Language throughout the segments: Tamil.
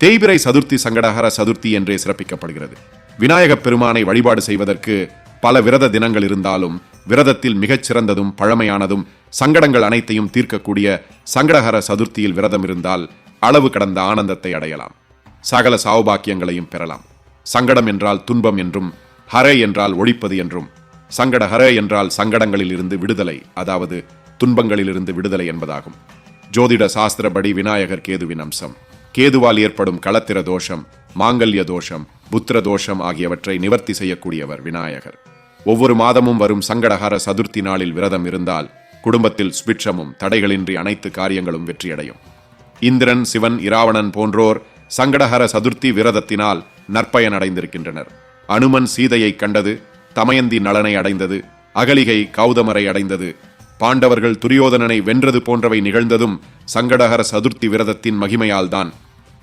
தேய்பிரை சதுர்த்தி சங்கடஹர சதுர்த்தி என்றே சிறப்பிக்கப்படுகிறது. விநாயகப் பெருமானை வழிபாடு செய்வதற்கு பல விரத தினங்கள் இருந்தாலும் விரதத்தில் மிகச்சிறந்ததும் பழமையானதும் சங்கடங்கள் அனைத்தையும் தீர்க்கக்கூடிய சங்கடஹர சதுர்த்தியில் விரதம் இருந்தால் அளவு கடந்த ஆனந்தத்தை அடையலாம். சகல சாவுபாக்கியங்களையும் பெறலாம். சங்கடம் என்றால் துன்பம் என்றும் ஹர என்றால் ஒழிப்பது என்றும் சங்கட ஹரே என்றால் சங்கடங்களில் இருந்து விடுதலை அதாவது துன்பங்களிலிருந்து விடுதலை என்பதாகும். ஜோதிட சாஸ்திரப்படி விநாயகர் கேதுவின் அம்சம். கேதுவால் ஏற்படும் களத்திர தோஷம் மாங்கல்ய தோஷம் புத்திர தோஷம் ஆகியவற்றை நிவர்த்தி செய்யக்கூடியவர் விநாயகர். ஒவ்வொரு மாதமும் வரும் சங்கடஹர சதுர்த்தி நாளில் விரதம் இருந்தால் குடும்பத்தில் சுபிட்சமும் தடைகளின்றி அனைத்து காரியங்களும் வெற்றியடையும். இந்திரன் சிவன் இராவணன் போன்றோர் சங்கடஹர சதுர்த்தி விரதத்தினால் நற்பயன் அடைந்திருக்கின்றனர் அனுமன் சீதையை கண்டது தமயந்தி நலனை அடைந்தது அகலிகை கௌதமரை அடைந்தது பாண்டவர்கள் துரியோதனனை வென்றது போன்றவை நிகழ்ந்ததும் சங்கடகர சதுர்த்தி விரதத்தின் மகிமையால்தான்.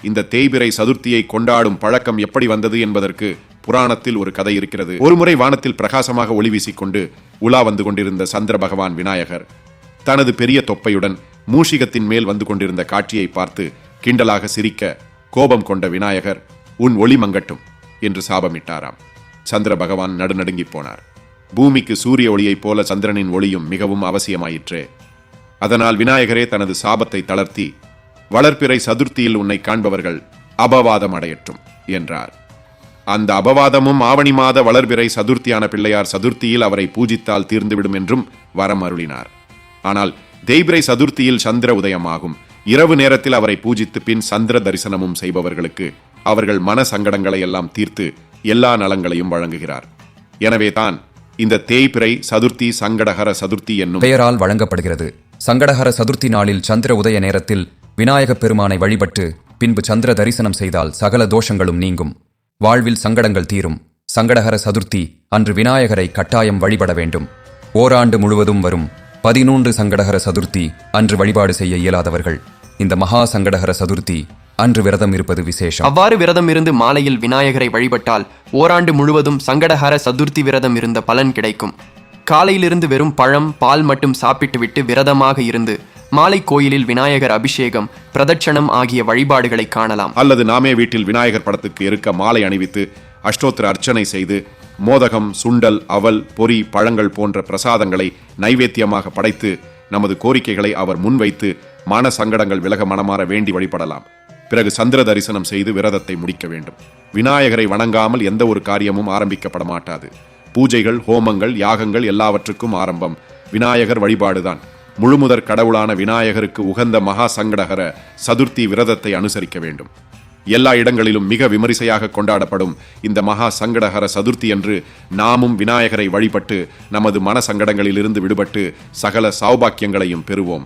இந்த தேய்பிரை சதுர்த்தியை கொண்டாடும் பழக்கம் எப்படி வந்தது என்பதற்கு புராணத்தில் ஒரு கதை இருக்கிறது. ஒருமுறை வானத்தில் பிரகாசமாக ஒளி வீசிக்கொண்டு உலா வந்து கொண்டிருந்த சந்திர பகவான் விநாயகர் தனது பெரிய தொப்பையுடன் மூஷிகத்தின் மேல் வந்து கொண்டிருந்த காட்சியை பார்த்து கிண்டலாக சிரிக்க கோபம் கொண்ட விநாயகர் உன் ஒளி மங்கட்டும் என்று சாபமிட்டாராம். சந்திர பகவான் நடுநடுங்கிப் போனார். பூமிக்கு சூரிய ஒளியைப் போல சந்திரனின் ஒளியும் மிகவும் அவசியமாயிற்றே. அதனால் விநாயகரே தனது சாபத்தை தளர்த்தி வளர்ப்பிறை சதுர்த்தியில் உன்னை காண்பவர்கள் அபவாதம் அடையட்டும் என்றார். அந்த அபவாதமும் ஆவணி மாத வளர்பிறை சதுர்த்தியான பிள்ளையார் சதுர்த்தியில் அவரை பூஜித்தால் தீர்ந்துவிடும் என்றும் வரம் அருளினார். ஆனால் தேய்பிரை சதுர்த்தியில் சந்திர உதயமாகும். இரவு நேரத்தில் அவரை பூஜித்து பின் சந்திர தரிசனமும் செய்பவர்களுக்கு அவர்கள் மன சங்கடங்களை எல்லாம் தீர்த்து எல்லா நலங்களையும் வழங்குகிறார். எனவே தான் இந்த தேய்பிறை சதுர்த்தி சங்கடகர சதுர்த்தி என்னும் பெயரால் வழங்கப்படுகிறது. சங்கடஹர சதுர்த்தி நாளில் சந்திர உதய நேரத்தில் விநாயகப் பெருமானை வழிபட்டு பின்பு சந்திர தரிசனம் செய்தால் சகல தோஷங்களும் நீங்கும். வாழ்வில் சங்கடங்கள் தீரும். சங்கடஹர சதுர்த்தி அன்று விநாயகரை கட்டாயம் வழிபட வேண்டும். ஓராண்டு முழுவதும் வரும் பதினூன்று சங்கடஹர சதுர்த்தி அன்று வழிபாடு செய்ய இயலாதவர்கள். இந்த மகா சங்கடஹர சதுர்த்தி அன்று விரதம் இருப்பது விசேஷம். அவ்வாறு விரதம் இருந்து மாலையில் விநாயகரை வழிபட்டால் ஓராண்டு முழுவதும் சங்கடஹர சதுர்த்தி விரதம் இருந்த பலன் கிடைக்கும். காலையிலிருந்து வெறும் பழம் பால் மட்டும் சாப்பிட்டுவிட்டு விரதமாக இருந்து மாலை கோயிலில் விநாயகர் அபிஷேகம் பிரதட்சணம் ஆகிய வழிபாடுகளை காணலாம். அல்லது நாமே வீட்டில் விநாயகர் படத்துக்கு இருக்க மாலை அணிவித்து அஷ்டோத்திர அர்ச்சனை செய்து மோதகம் சுண்டல் அவல் பொரி பழங்கள் போன்ற பிரசாதங்களை நைவேத்தியமாக படைத்து நமது கோரிக்கைகளை அவர் முன்வைத்து மன சங்கடங்கள் விலக மனமாற வேண்டி வழிபடலாம். பிறகு சந்திர தரிசனம் செய்து விரதத்தை முடிக்க வேண்டும். விநாயகரை வணங்காமல் எந்த ஒரு காரியமும் ஆரம்பிக்கப்பட மாட்டாது. பூஜைகள் ஹோமங்கள் யாகங்கள் எல்லாவற்றுக்கும் ஆரம்பம். விநாயகர் வழிபாடுதான். முழுமுதற் கடவுளான விநாயகருக்கு உகந்த மகா சங்கடகர சதுர்த்தி விரதத்தை அனுசரிக்க வேண்டும். எல்லா இடங்களிலும் மிக விமரிசையாக கொண்டாடப்படும் இந்த மகா சங்கடகர சதுர்த்தி என்று நாமும் விநாயகரை வழிபட்டு நமது மன சங்கடங்களிலிருந்து விடுபட்டு சகல சௌபாக்கியங்களையும் பெறுவோம்.